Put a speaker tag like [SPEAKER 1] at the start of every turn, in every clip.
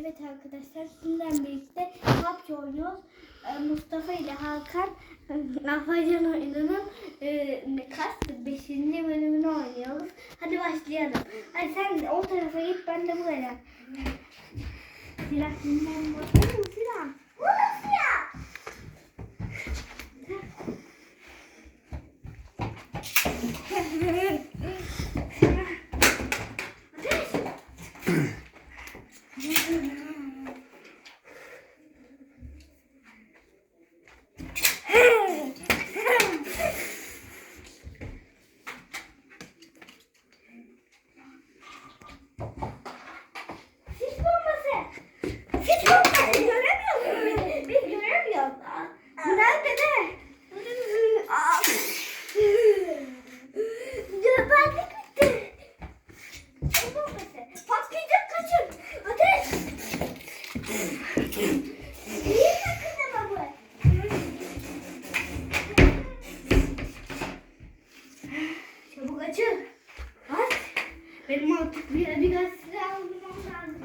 [SPEAKER 1] Evet arkadaşlar sizinle birlikte PUBG oynuyoruz. Ee, Mustafa ile Hakan Afacan oyununun e, kaç 5. bölümünü oynuyoruz. Hadi başlayalım. Hadi sen o tarafa git ben de buraya. Silah bilmem var. Oo, silah. Çabuk açın. Aç. Benim artık bir, biraz silah almam lazım.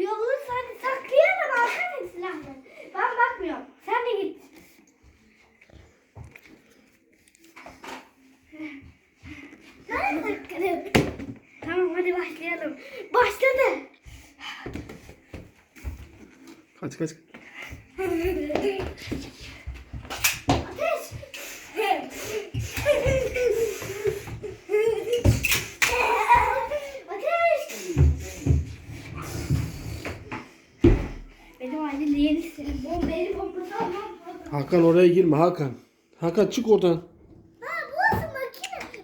[SPEAKER 1] Yapıyoruz. Hadi saklayalım arkadaşlar silahları. Ben bakmıyorum. Sen de git. Ben saklarım. Tamam hadi başlayalım. Başladı.
[SPEAKER 2] Kaç kaç.
[SPEAKER 1] Ateş!
[SPEAKER 2] Hakan oraya girme Hakan. Hakan çık oradan.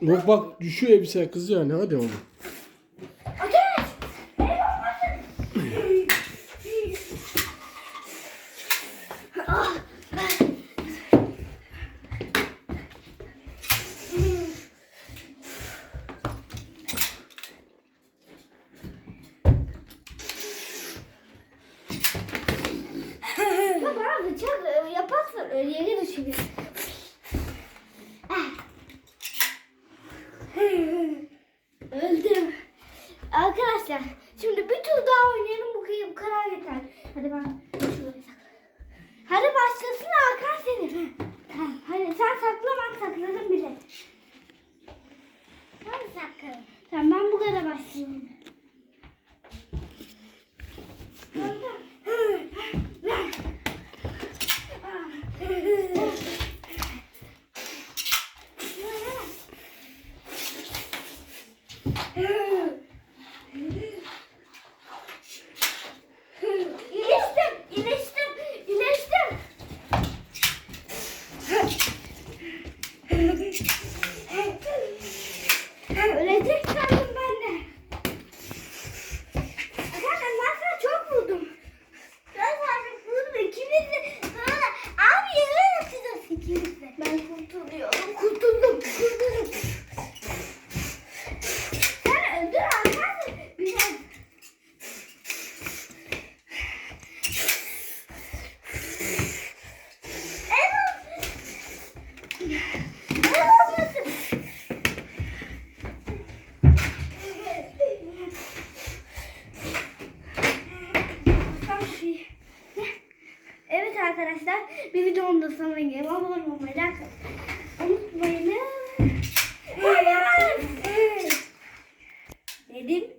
[SPEAKER 2] Yok bak düşüyor elbise kız yani hadi oğlum.
[SPEAKER 1] Yere düşürür. Ah. Öldüm. Arkadaşlar şimdi bir tur daha oynayalım bu, bu kadar yeter. Hadi ben şuraya saklayayım. Hadi başlasın Hakan seni. Tamam, hadi sen sakla ben sakladım bile. Ben sakladım. Tamam ben bu kadar başlayayım. İyileştim, iyileştim, iyileştim. Ölecek sandım ben de. Zaten ben sana çok vurdum. Ben sana vurdum. İkimiz de böyle abi yere yatacağız ikimiz de. Ben kurtuluyorum. Kurtuldum. Kurtuldum. Sen öldür arkadaşlar. Biraz. Evet. Evet. Evet arkadaşlar bir videonun da sonuna geldim. Abone olmayı like unutmayın. Dedim.